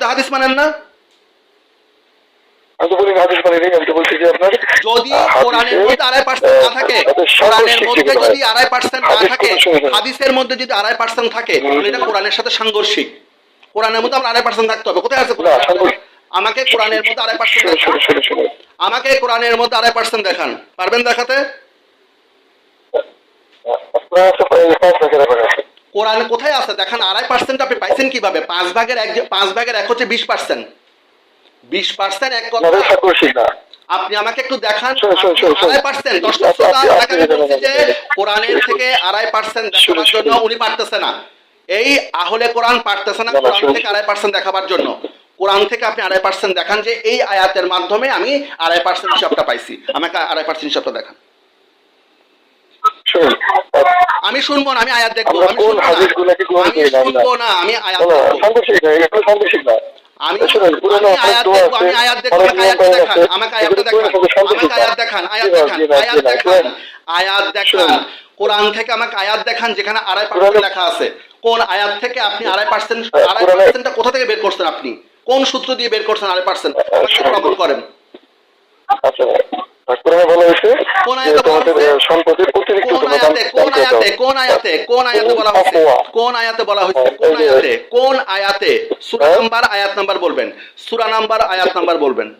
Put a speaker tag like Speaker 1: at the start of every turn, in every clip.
Speaker 1: আপনি তো হাদিস মানেন না?
Speaker 2: আমি তো বলি হাদিস মানে আমি তো বলছি যে আপনার
Speaker 1: যদি কোরআনের মধ্যে আড়াই পার্সেন্ট না থাকে কোরআনের মধ্যে যদি আড়াই পার্সেন্ট না থাকে
Speaker 2: কোনো সময়।
Speaker 1: হাদিসের মধ্যে যদি আড়াই পার্সেন্ট থাকে তাহলে এটা কোরআনের সাথে সাংঘর্ষিক। কোরআনের মধ্যে আমার আড়াই পার্সেন্ট থাকতে হবে। কোথায় আছে আমাকে কোরআনের মধ্যে আড়াই পার্সেন্ট আমাকে কোরআনের মধ্যে আড়াই পার্সেন্ট দেখান। পারবেন দেখাতে? কোরআনে কোথায় আছে? দেখান আড়াই পার্সেন্ট আপনি পাইছেন কীভাবে? পাঁচ ভাগের এক পাঁচ ভাগের এক হচ্ছে বিশ পার্সেন্ট বিশ পার্সেন্ট এক কথা। আপনি আমাকে একটু দেখান। আড়াই পার্সেন্ট বলছি যে কোরআনের থেকে আড়াই পার্সেন্ট
Speaker 2: শুনুন,
Speaker 1: জন্য উনি পারতেছে না। এই আহলে কোরআন পারতেছে না কোরআন থেকে আড়াই পার্সেন্ট দেখাবার জন্য। কোরআন থেকে আপনি আড়াই পার্সেন্ট দেখান যে এই আয়াতের মাধ্যমে আমি আড়াই পার্সেন্ট হিসাবটা পাইছি। আমাকে আড়াই পার্সেন্ট হিসাবটা দেখান। আমি শুনব না আমি আয়াত দেখব আমি শুনব না। আমি আয়াত দেখব। আমি আয়াত দেখব আমি আয়াত দেখব আমাকে
Speaker 2: নিয়ম
Speaker 1: দেখান আমাকে
Speaker 2: এগুলো
Speaker 1: দেখান আমাকে আয়াত দেখান আয়াত দেখান আয়াত দেখান। আয়াত দেখান কোরআন থেকে আমাকে আয়াত দেখান যেখানে আড়াই পার্সেন্ট লেখা আছে। কোন আয়াত থেকে আপনি আড়াই পার্সেন্ট
Speaker 2: হ্যাঁ,
Speaker 1: আড়াই পার্সেন্টটা কোথা থেকে বের করছেন আপনি? কোন সূত্র দিয়ে বের করছেন আড়াই পার্সেন্ট আমাকে করেন।
Speaker 2: আচ্ছা। কোরআনে বলা হয়েছে তোমাদের সম্পদের অতিরিক্ত
Speaker 1: কোন আয়াতে কোন আয়াতে কোন আয়াতে কোন আয়াতে বলা হয়েছে? কোন আয়াতে বলা হয়েছে?
Speaker 2: হ্যাঁ,
Speaker 1: কোন আয়াতে? কোন আয়াতে? সূরা? নাম্বার আয়াত নাম্বার বলবেন। সূরা নাম্বার আয়াত নাম্বার বলবেন।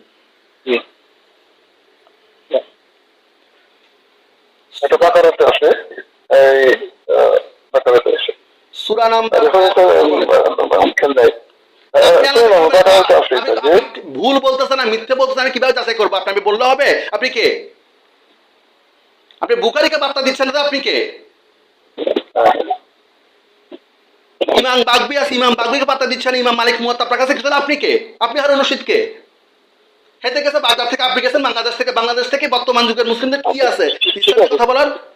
Speaker 2: এটা বাকারাতে আছে। এই বাকারাতে আছে।
Speaker 1: সূরা নাম্বার ভুল বলতেছেন না মিথ্যে বলতেছেন কীভাবে যাচাই করব? আপনি বললে হবে। আপনি কে? আপনি বুকারিকে বার্তা দিচ্ছেন না আপনি কে? ইমাম বাগবি আছে ইমাম বাগবিকে বার্তা দিচ্ছেন ইমাম মালিক মুহাত্ত আপনার কাছে আপনি কে? আপনি হারুন রশিদ কে? হেতে গেছে বাজার থেকে আপনি গেছেন বাংলাদেশ থেকে। বাংলাদেশ থেকে বর্তমান যুগের মুসলিমদের কি আছে? কথা বলার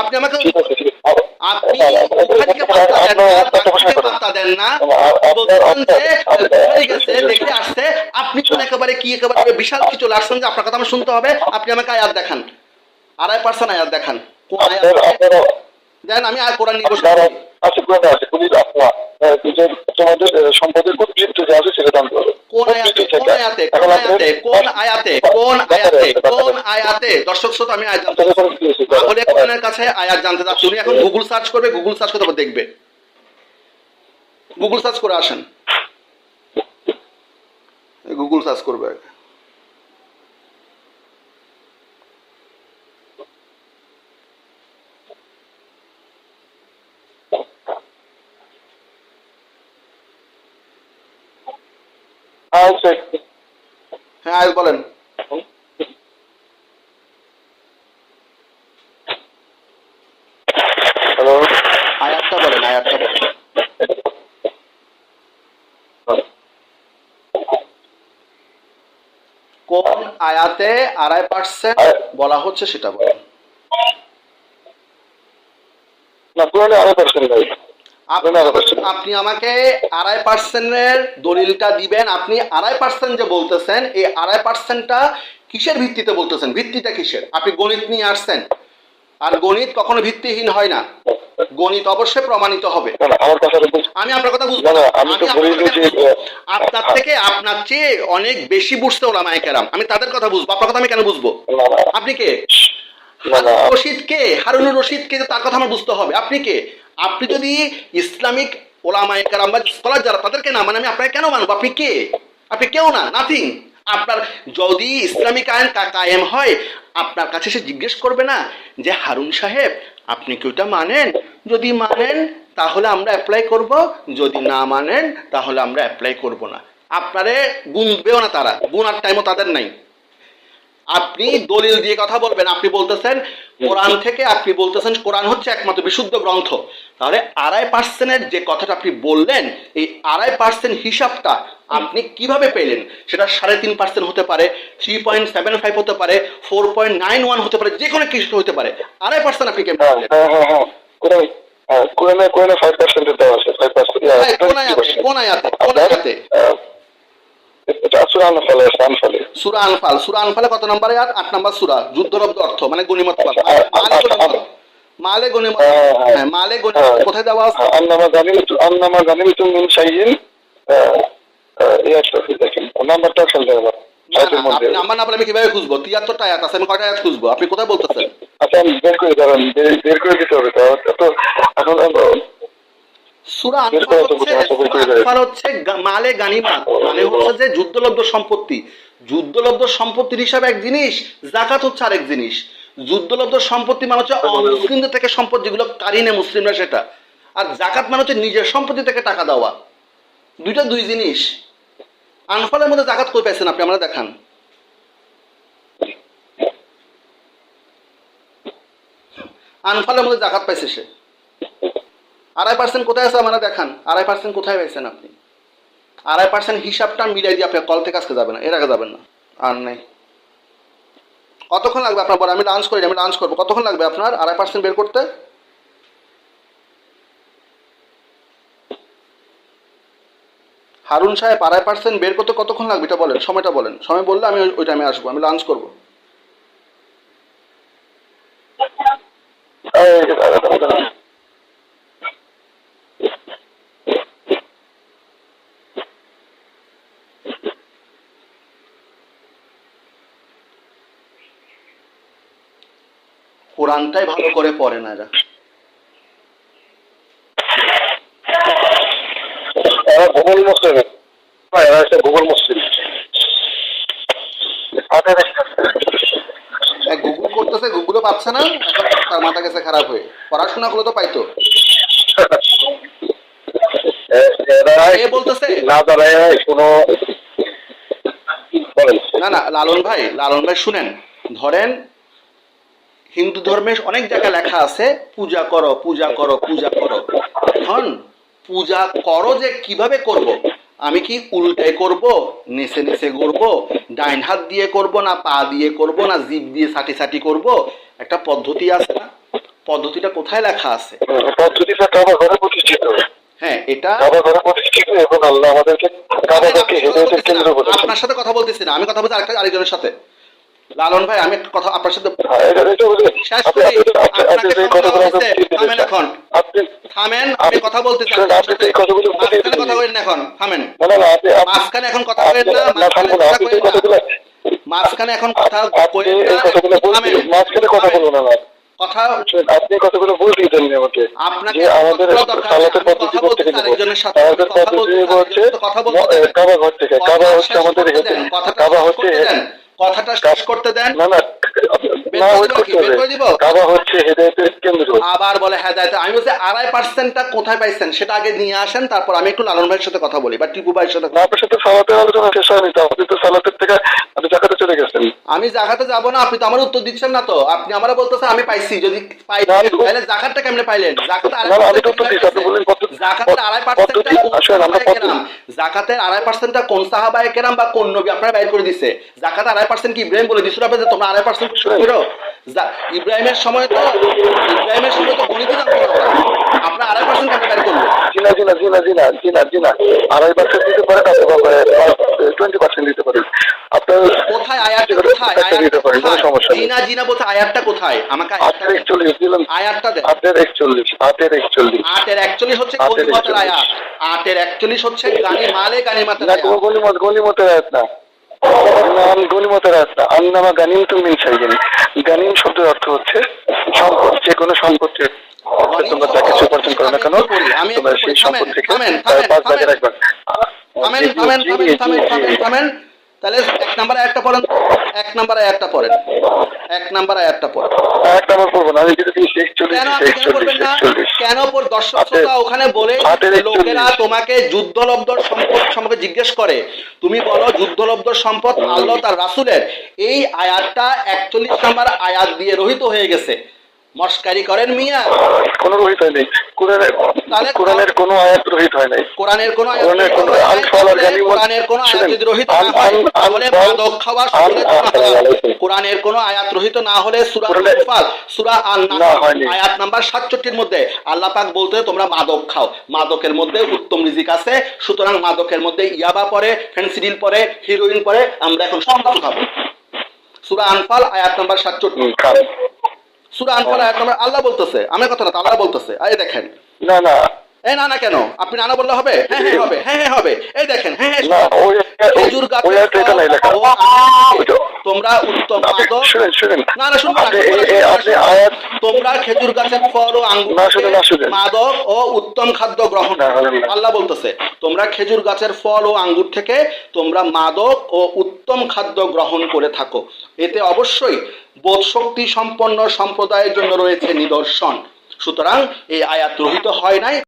Speaker 1: আপনি আমাকে
Speaker 2: ঠিক আছে ঠিক আছে।
Speaker 1: আপনি ওখানে পাত্তা দেন না, বাগবিকে পাত্তা দেন না। বলছেন যে বুখারী গেছে দেখে আসছে। আপনি কোন একেবারে কি একেবারে বিশাল কি চলে আসছেন যে আপনার কথা আমার শুনতে হবে। আপনি আমাকে আয়াত দেখান। আড়াই পার্সেন্ট আয়াত দেখান। কোন আয়াত? দেন আমি আর কোরআন নিয়ে বসে আছি।
Speaker 2: আছে কোনটা আছে পুলিশ আপনার যে তোমাদের সম্পদের উদ্বৃত্ত যে আছে সেটা দান
Speaker 1: দর্শক শ্রোতা আমি আয়াত? তাহলে কোরআনের কাছে আয়াত জানতে চাচ্ছি। উনি এখন গুগল সার্চ করবে গুগল সার্চ করতে দেখবে। গুগল সার্চ করে আসেন। গুগল সার্চ করবে।
Speaker 2: আচ্ছা
Speaker 1: হ্যাঁ আয়াত বলেন।
Speaker 2: হ্যালো।
Speaker 1: আয়াতটা বলেন আয়াতটা বলেন। কোন আয়াতে আড়াই পার্সেন্ট বলা হচ্ছে সেটা বলেন।
Speaker 2: না আরও পার্সেন্ট
Speaker 1: আপনি আমাকে আড়াই পার্সেন্টের দলিলটা দিবেন। আপনি আড়াই পার্সেন্ট যে বলতেছেন এই আড়াই পার্সেন্টটা কিসের ভিত্তিতে বলতেছেন? ভিত্তিটা কিসের? আপনি গণিত নিয়ে আসছেন। আর গণিত কখনো ভিত্তিহীন হয় না। গণিত অবশ্যই প্রমাণিত হবে। আমি আপনার কথা বুঝব আপনার
Speaker 2: বলি
Speaker 1: কথা
Speaker 2: যে,
Speaker 1: কেন বুঝব?
Speaker 2: আহ,
Speaker 1: আপনার থেকে আপনার চেয়ে অনেক বেশি বুঝতে ওলামায়ে কেরাম। আমি তাদের কথা বুঝব। আপনার কথা আমি কেন বুঝব? আপনি কে? রশিদ কে হারুনুর রশিদ কে তার কথা আমার বুঝতে হবে। আপনি কে? আপনি যদি ইসলামিক ওলামায়ে কেরাম বা স্কলার যারা, তাদেরকে না মানে আমি আপনাকে কেন মানবো? আপনি কে? আপনি কেউ না নাথিং আপনার যদি ইসলামিক আইন কায়েম হয়, আপনার কাছে সে জিজ্ঞেস করবে না যে, হারুন সাহেব, আপনি কি ওটা মানেন? যদি মানেন, তাহলে আমরা অ্যাপ্লাই করব। যদি না মানেন, তাহলে আমরা অ্যাপ্লাই করব না। আপনারে গুনবেও না তারা। গুনার টাইমও তাদের নাই। আপনি দলিল দিয়ে কথা বলবেন আপনি বলতেছেন কোরআন থেকে আপনি বলতেছেন কোরআন হচ্ছে একমাত্র বিশুদ্ধ গ্রন্থ। তাহলে আড়াই পার্সেন্টের যে কথাটা আপনি বললেন এই আড়াই পার্সেন্ট হিসাবটা আপনি কীভাবে পেলেন? সেটা সাড়ে তিন পার্সেন্ট হতে পারে থ্রি পয়েন্ট সেভেন ফাইভ হতে পারে ফোর পয়েন্ট নাইন ওয়ান হতে পারে যে কোনো কিছু হতে পারে। আড়াই পার্সেন্ট আপনি কেমন
Speaker 2: কোরআনে কোরআনে ফাইভ পার্সেন্টের দেওয়া আছে ফাইভ পার্সেন্ট
Speaker 1: কোথায়? কোন আয়াতে কোন আয়াতে কোন আয়াতে
Speaker 2: এটা আসলে আনফলে আছে আনফলে
Speaker 1: সুরা আনফাল সুরা আনফালে কত নম্বর আয়াত আট নম্বর সুরা যুদ্ধরব্দ অর্থ মানে গণিমত পাল। মালে মালে গণিমত।
Speaker 2: হ্যাঁ,
Speaker 1: মালে গণিমত। কোথায় দেওয়া আছে?
Speaker 2: আন্নামা জানিম আন্নামা জানিম মিন শাইইন। ইয়ারটা দেখেন। নাম্বারটা ফেলতে হবে
Speaker 1: না, আমি কীভাবে খুঁজবো? তিয়াত্তরটা আয়াত আছে আমি কয়টা আয়াত খুঁজবো? আপনি কোথায় বলতেছেন?
Speaker 2: আচ্ছা বের করে দাঁড়ান বের- করে দিতে হবে তো। এখন
Speaker 1: সুরা আনফাল হচ্ছে মালে গানিমাত মানে হচ্ছে যে যুদ্ধলব্ধ সম্পত্তি। যুদ্ধলব্ধ সম্পত্তির হিসাবে এক জিনিস জাকাত হচ্ছে আরেক জিনিস। যুদ্ধলব্ধ সম্পত্তি মানে হচ্ছে অমুসলিমদের থেকে সম্পদ যেগুলো কারিনে মুসলিমরা সেটা। আর জাকাত মানে হচ্ছে নিজের সম্পত্তি থেকে টাকা দেওয়া। দুইটা দুই জিনিস। আনফালের মধ্যে জাকাত কই পাইছেন আপনি? আমরা দেখান। আনফালের মধ্যে জাকাত পাইছে সে। আড়াই পার্সেন্ট কোথায় আছে আমরা দেখান? আড়াই পার্সেন্ট কোথায় পাইছেন আপনি? আড়াই পার্সেন্ট হিসাবটা মিলাই দিয়ে আপনি কল থেকে আজকে যাবেন এর আগে যাবেন না। আর নেই। কতক্ষণ লাগবে আপনার বড় আমি লাঞ্চ করি, আমি লাঞ্চ করব। কতক্ষণ লাগবে আপনার আড়াই পার্সেন্ট বের করতে? হারুন সাহেব, আড়াই পার্সেন্ট বের করতে কতক্ষণ লাগবে? এটা বলেন, সময়টা বলেন। সময় বললে আমি ওই- টাইমে আসব, আমি লাঞ্চ করব। কোরআনটাই ভালো করে পড়ে না এরা।
Speaker 2: এরা ভূগোল মুসলিম। না, এরা হচ্ছে ভূগোল মুসলিম।
Speaker 1: গুগল করতেছে গুগলও পাচ্ছে না এখন তার মাথা গেছে খারাপ হয়ে। পড়াশোনা করলে তো পাইতো। বলতেছে?
Speaker 2: না কোনো
Speaker 1: না না লালন ভাই লালন ভাই শুনেন। ধরেন হিন্দু ধর্মে অনেক জায়গায় লেখা আছে পূজা করো পূজা করো পূজা করো। এখন পূজা করো যে কীভাবে করব। আমি কি উল্টায় করব নেচে নেচে করব ডাইন হাত দিয়ে করব না পা দিয়ে করব না জিভ দিয়ে সাটি সাটি করব? একটা পদ্ধতি আছে না? পদ্ধতিটা কোথায় লেখা আছে?
Speaker 2: পদ্ধতিটা প্রতিষ্ঠিত।
Speaker 1: হ্যাঁ এটা
Speaker 2: এবং আল্লাহ আমাদেরকে
Speaker 1: আপনার সাথে কথা বলতেছি না। আমি কথা বলছি আরেকজনের সাথে। লালন ভাই আমি একটা কথা আপনার সাথে
Speaker 2: হ্যাঁ?
Speaker 1: শেষ করি।
Speaker 2: আপনি- আপনি- আপনি
Speaker 1: আপনাকে হয়েছে, থামেন এখন। থামেন আমি কথা বলতে চাই মাঝখানে কথা বলেন এখন। থামেন। মাঝখানে এখন কথা বলেন না মাঝখানে কথা বলেন না। মাঝখানে এখন কথা বলেন না
Speaker 2: মাঝখানে কথা। বলব না
Speaker 1: কথা
Speaker 2: আপনি কথাগুলো বলতেই দেননি আমাকে।
Speaker 1: আপনাকে
Speaker 2: আমাদের সালাতের পদ্ধতি
Speaker 1: কথা
Speaker 2: করতে
Speaker 1: সাথে,
Speaker 2: আমাদের
Speaker 1: কথা
Speaker 2: পদ্ধতি হচ্ছে
Speaker 1: কথা
Speaker 2: কাবা ঘর থেকে কাবা হচ্ছে আমাদের কাবা হচ্ছে
Speaker 1: কথাটা শেষ করতে দেন।
Speaker 2: না না
Speaker 1: আবার বলে হ্যাঁ দায়িত্ব আমি বলছি আড়াই পার্সেন্টটা কোথায় পাইছেন? সেটা আগে নিয়ে আসেন তারপর আমি একটু লালন ভাইয়ের সাথে কথা বলি বা টিপু ভাইয়ের সাথে
Speaker 2: আপনার সাথে সালাতের আলোচনা শেষ হয়নি তো আপনি তো সালাতের থেকে আপনি জাকাতে চলে গেছেন।
Speaker 1: আমি জাকাতে যাব না আপনি তো আমার উত্তর দিচ্ছেন না তো। আপনি আমারে বলতেছেন আমি পাইছি যদি পাই তাহলে জাকাতটা কেমনে পাইলেন? জাকাত
Speaker 2: আমি তো উত্তর দিচ্ছি, আপনি
Speaker 1: জাকাতের আড়াই পার্সেন্টটা কোন সাহাবায়ে কেরাম? জাকাতের আড়াই পার্সেন্টটা কোন সাহাবায়ে কেরাম বা কোন নবী? আপনারা বাইর করে দিছে। জাকাত আড়াই পার্সেন্ট কি ইব্রাহিম বলে দিছিল আপনাদের? তোমরা আড়াই পার্সেন্ট করো? ইব্রাহিমের সময় তো ইব্রাহিমের সময় তো গণিত জানতো না। আপনারা আড়াই পার্সেন্ট কেন বাইর
Speaker 2: জিনা জিনা জিনা জিনা জিনা জিনা। আড়াই পার্সেন্ট দিতে পারেন অথবা টোয়েন্টি পার্সেন্ট দিতে পারেন আপনার
Speaker 1: কোথায় আয়াতটা কোথায়?
Speaker 2: দিতে পারেন কোনো সমস্যা নেই।
Speaker 1: জিনা জিনা বলতে আয়াতটা কোথায়? আমাকে দেন।
Speaker 2: একচল্লিশ দিলাম।
Speaker 1: আয়াতটা দেন।
Speaker 2: আটের একচল্লিশ আটের একচল্লিশ।
Speaker 1: আটের একচল্লিশ হচ্ছে
Speaker 2: 41
Speaker 1: আয়াত। আটের একচল্লিশ হচ্ছে গানি মালে গানিমাতের
Speaker 2: না
Speaker 1: আয়াত।
Speaker 2: কোনো গলিমত গলিমতের আয়াত না। না, আমি গনিমতের আয়াত আন্নামা গানিম তুমি চাইবেন গানিম শব্দের অর্থ হচ্ছে সম্পদ। যে কোনো সম্পত্তি তোমরা যা কিছু উপার্জন করো না কেন তোমরা সেই সম্পদ থেকে পাঁচ ভাগে রাখবা
Speaker 1: থামেন থামেন থামেন। থামেন থামেন তাহলে এক নাম্বার আয়াতটা পড়েন এক নাম্বার আয়াতটা পড়েন এক নাম্বার আয়াতটা পড়েন।
Speaker 2: একটা আমার পড়ব না আমি যদি দিয়েছি একচল্লিশ
Speaker 1: কেন পর দর্শক শ্রোতা ওখানে বলে লোকেরা তোমাকে যুদ্ধলব্ধ সম্পদ সম্পর্কে জিজ্ঞেস করে? তুমি বলো যুদ্ধলব্ধ সম্পদ আল্লাহ তার রাসুলের। এই আয়াতটা একচল্লিশ নাম্বার আয়াত দিয়ে রহিত হয়ে গেছে। মস্কারি করেন মিয়া।
Speaker 2: কোনো রহিত হয় নাই কোরআনের কোরআনের কোনো আয়াত রহিত হয় নাই
Speaker 1: কোরআনের কোন
Speaker 2: কোরআনের কোনো
Speaker 1: কোরআনের কোন আয়াত
Speaker 2: শুনেন,
Speaker 1: যদি রহিত না হয় তাহলে মাদক খাওয়া। কোরআনের কোন আয়াত রহিত না হলে সূরা আনফাল সূরা আন আয়াত নাম্বার 67 এর মধ্যে আল্লাহ পাক বলতে তোমরা মাদক খাও। মাদকের মধ্যে উত্তম রিজিক আছে। সুতরাং মাদকের মধ্যে ইয়াবা পড়ে ফেন্সিডিল পড়ে হিরোইন পড়ে আমরা এখন সব খাব সূরা আনফাল আয়াত নাম্বার 67
Speaker 2: হুম, খান।
Speaker 1: সূরা আনফাল আয়াত নাম্বার, আল্লাহ বলতেছে, আমার কথা না আল্লাহ বলতেছে। আরে দেখেন।
Speaker 2: না না।
Speaker 1: না না কেন? আপনি বললে হবে? হ্যাঁ হ্যাঁ হবে হ্যাঁ হ্যাঁ হবে। এই দেখেন হ্যাঁ হ্যাঁ খেজুর গাছের ও আঙ্গুর তোমরা উত্তম
Speaker 2: শুনেন শুনেন।
Speaker 1: না না তোমরা খেজুর গাছের ফল ও আঙ্গুর মাদক ও উত্তম খাদ্য গ্রহণ। আল্লাহ বলতেছে তোমরা খেজুর গাছের ফল ও আঙ্গুর থেকে তোমরা মাদক ও উত্তম খাদ্য গ্রহণ করে থাকো। এতে অবশ্যই বোধশক্তি সম্পন্ন সম্প্রদায়ের জন্য রয়েছে নিদর্শন। সুতরাং এই আয়াত রহিত হয় নাই।